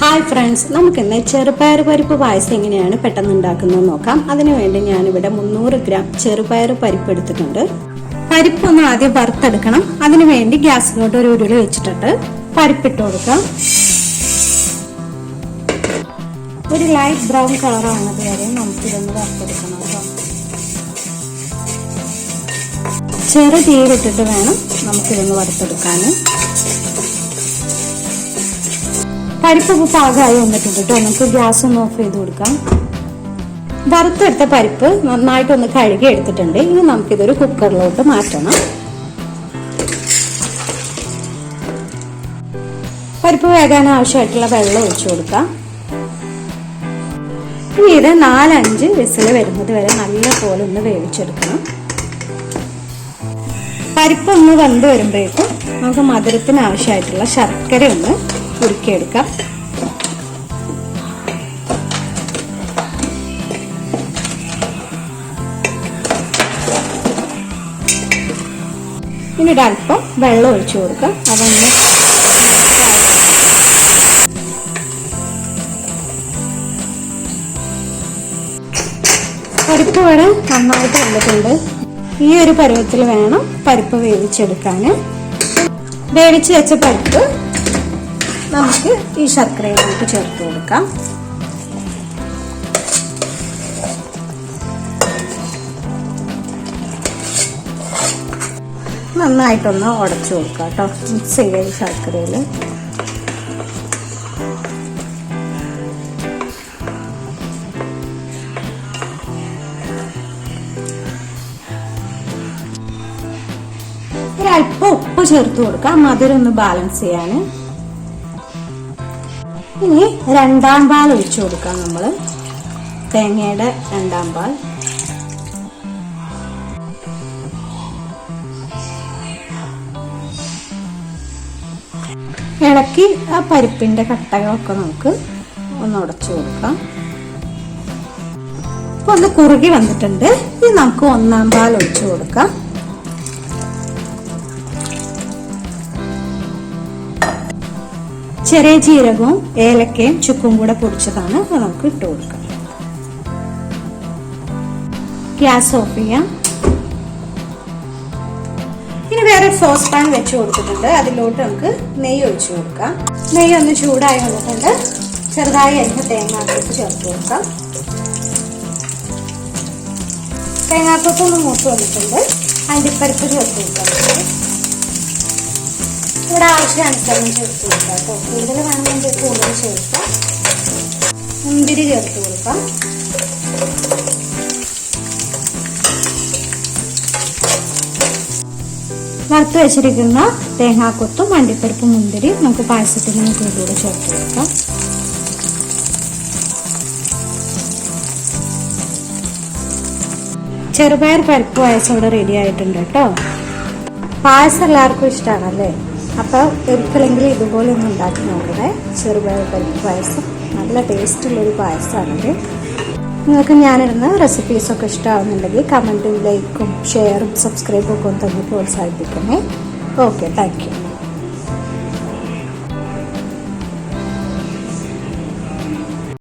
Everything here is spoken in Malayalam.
ഹായ് ഫ്രണ്ട്സ് നമുക്ക് നമുക്കിന്ന് ചെറുപയർ പരിപ്പ് പായസം എങ്ങനെയാണ് പെട്ടെന്ന് ഉണ്ടാക്കുന്നത് നോക്കാം. അതിനുവേണ്ടി ഞാനിവിടെ മുന്നൂറ് ഗ്രാം ചെറുപയർ പരിപ്പ് എടുത്തിട്ടുണ്ട്. പരിപ്പ് ഒന്ന് ആദ്യം വറുത്തെടുക്കണം. അതിനുവേണ്ടി ഗ്യാസിലോട്ട് ഒരു ഉരുളി വെച്ചിട്ടിട്ട് പരിപ്പിട്ട് കൊടുക്കാം. ഒരു ലൈറ്റ് ബ്രൗൺ കളർ ആവുന്നത് വരെ നമുക്കിതൊന്ന് വറുത്തെടുക്കണം കേട്ടോ. ചെറു തീയിലിട്ടിട്ട് വേണം നമുക്കിതൊന്ന് വറുത്തെടുക്കാൻ പരിപ്പ് പാകമായി വന്നിട്ടുണ്ട് കേട്ടോ നമുക്ക് ഗ്യാസ് ഒന്ന് ഓഫ് ചെയ്ത് കൊടുക്കാം. വറുത്തെടുത്ത പരിപ്പ് നന്നായിട്ടൊന്ന് കഴുകി എടുത്തിട്ടുണ്ട്. ഇനി നമുക്കിതൊരു കുക്കറിലോട്ട് മാറ്റണം. പരിപ്പ് വേകാൻ ആവശ്യമായിട്ടുള്ള വെള്ളം ഒഴിച്ചു കൊടുക്കാം. ഇനി ഇത് നാലഞ്ച് വിസിൽ വരുന്നത് വരെ നല്ല പോലെ ഒന്ന് വേവിച്ചെടുക്കണം. പരിപ്പ് ഒന്ന് വെന്ത് വരുമ്പോഴേക്കും നമുക്ക് മധുരത്തിന് ആവശ്യമായിട്ടുള്ള ശർക്കര ഒന്ന് ഉരുക്കിയെടുക്കാം. ഇനിയുടെ അല്പം വെള്ളം ഒഴിച്ചു കൊടുക്കാം. അതൊന്ന് പരിപ്പ് വേണം നന്നായിട്ട് വന്നിട്ടുണ്ട് ഈ ഒരു പരുവത്തിൽ വേണം പരിപ്പ് വേവിച്ചെടുക്കാൻ വേവിച്ച് വെച്ച പരിപ്പ് നമുക്ക് ഈ ശർക്കരയിലേക്ക് ചേർത്ത് കൊടുക്കാം. നന്നായിട്ടൊന്ന് ഉടച്ചു കൊടുക്കുക കേട്ടോ. മിക്സ് ചെയ്യുക ഈ ശർക്കരയിൽ ഒരല്പം ഉപ്പ് ചേർത്ത് കൊടുക്കാം. മധുരം ഒന്ന് ബാലൻസ് ചെയ്യാൻ ഇനി രണ്ടാം പാൽ ഒഴിച്ചു കൊടുക്കാം നമ്മൾ തേങ്ങയുടെ രണ്ടാം പാൽ. ഇളക്കി ആ പരിപ്പിന്റെ കട്ടകളൊക്കെ നമുക്ക് ഒന്ന് ഉടച്ചു കൊടുക്കാം. അപ്പൊ ഒന്ന് കുറുകി വന്നിട്ടുണ്ട്. ഇനി നമുക്ക് ഒന്നാം പാൽ ഒഴിച്ചു കൊടുക്കാം. ചെറിയ ജീരകവും ഏലക്കയും ചുക്കും കൂടെ പൊടിച്ചതാണ് അത് നമുക്ക് ഇട്ട് കൊടുക്കാം. ഗ്യാസ് ഓഫ് ചെയ്യാം. ഇനി വേറെ സോസ് പാൻ വെച്ച് കൊടുത്തിട്ടുണ്ട്. അതിലോട്ട് നമുക്ക് നെയ്യ് ഒഴിച്ചു കൊടുക്കാം. നെയ്യ് ഒന്ന് ചൂടായി വന്നിട്ടുണ്ട്. ചെറുതായി അരിഞ്ഞ തേങ്ങാക്കൊത്ത് ചേർത്ത് കൊടുക്കാം. തേങ്ങാക്കൊത്ത് ഒന്ന് മൂത്ത് വന്നിട്ടുണ്ട്. അണ്ടിപ്പരിപ്പ് ചേർത്ത് കൊടുക്കാം. ഇവിടെ ആവശ്യാനുസരണം ചേർത്ത് കൊടുക്കാം കേട്ടോ. കൂടുതൽ വേണമെങ്കിൽ കൂടുതൽ ചേർക്കാം. മുന്തിരി ചേർത്ത് കൊടുക്കാം. വറുത്ത് വെച്ചിരിക്കുന്ന തേങ്ങാക്കൊത്തും അണ്ടിപ്പരിപ്പും മുന്തിരി നമുക്ക് പായസത്തിന് കൂടെ ചേർത്ത് കൊടുക്കാം. ചെറുപയർ പരിപ്പ് പായസം ഇവിടെ റെഡി ആയിട്ടുണ്ട് കേട്ടോ. പായസം എല്ലാവർക്കും ഇഷ്ടമാണല്ലേ അപ്പോൾ ഒരിക്കലെങ്കിലും ഇതുപോലെ ഒന്ന് ഉണ്ടാക്കി നോക്കണേ. ചെറുപയർ പരിപ്പ് പായസം. നല്ല ടേസ്റ്റുള്ളൊരു പായസമാണിത്. നിങ്ങൾക്ക് ഞാനിരുന്ന റെസിപ്പീസൊക്കെ ഇഷ്ടമാവുന്നുണ്ടെങ്കിൽ കമന്റും ലൈക്കും ഷെയറും സബ്സ്ക്രൈബും ഒക്കെ ഒന്ന് തന്നെ പ്രോത്സാഹിപ്പിക്കണേ. Okay thank you